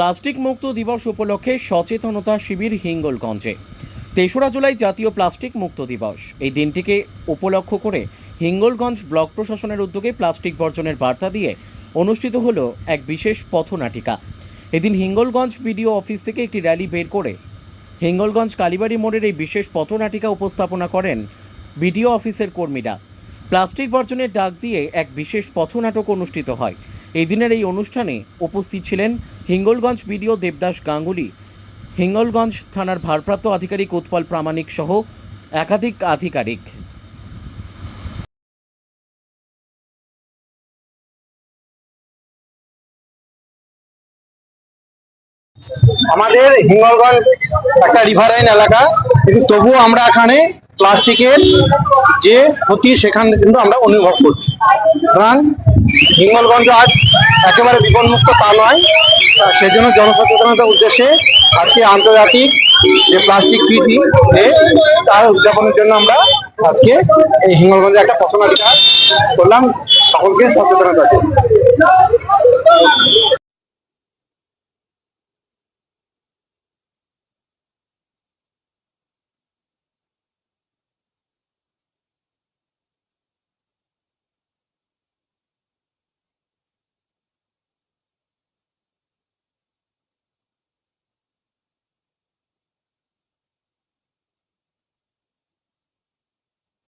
Plastic মুক্ত দিবস উপলক্ষে সচেতনতা শিবির হিঙ্গলগঞ্জে। তেসরা জুলাই জাতীয় প্লাস্টিক মুক্ত দিবস। এই দিনটিকে উপলক্ষ করে হিঙ্গলগঞ্জ ব্লক প্রশাসনের উদ্যোগে প্লাস্টিক বর্জনের বার্তা দিয়ে অনুষ্ঠিত হল এক বিশেষ পথনাটিকা। এদিন হিঙ্গলগঞ্জ বিডিও অফিস থেকে একটি র্যালি বের করে হিঙ্গলগঞ্জ কালীবাড়ি মোড়ের এই বিশেষ পথনাটিকা উপস্থাপনা করেন বিডিও অফিসের কর্মীরা। প্লাস্টিক বর্জনের ডাক দিয়ে এক বিশেষ পথনাটক অনুষ্ঠিত হয়। এই দিনের এই অনুষ্ঠানে উপস্থিত ছিলেন হিঙ্গলগঞ্জ বিডিও দেবদাস গাঙ্গুলি, হিঙ্গলগঞ্জ থানার ভারপ্রাপ্ত আধিকারিক উৎপল প্রামাণিক সহ একাধিক আধিকারিক। আমাদের হিঙ্গলগঞ্জ একটা রিভারাইন এলাকা, কিন্তু তবুও আমরা এখানে প্লাস্টিকের যে ক্ষতি সেখান কিন্তু আমরা অনুভব করছি। সুতরাং হিঙ্গলগঞ্জ আজ একেবারে বিপন্মুক্ত তা নয়। সেজন্য জনসচেতনতার উদ্দেশ্যে আজকে আন্তর্জাতিক যে প্লাস্টিক পিটি ডে তার উদযাপনের জন্য আমরা আজকে এই হিঙ্গলগঞ্জে একটা পথনাটিকা করলাম। সকলকে সচেতনতা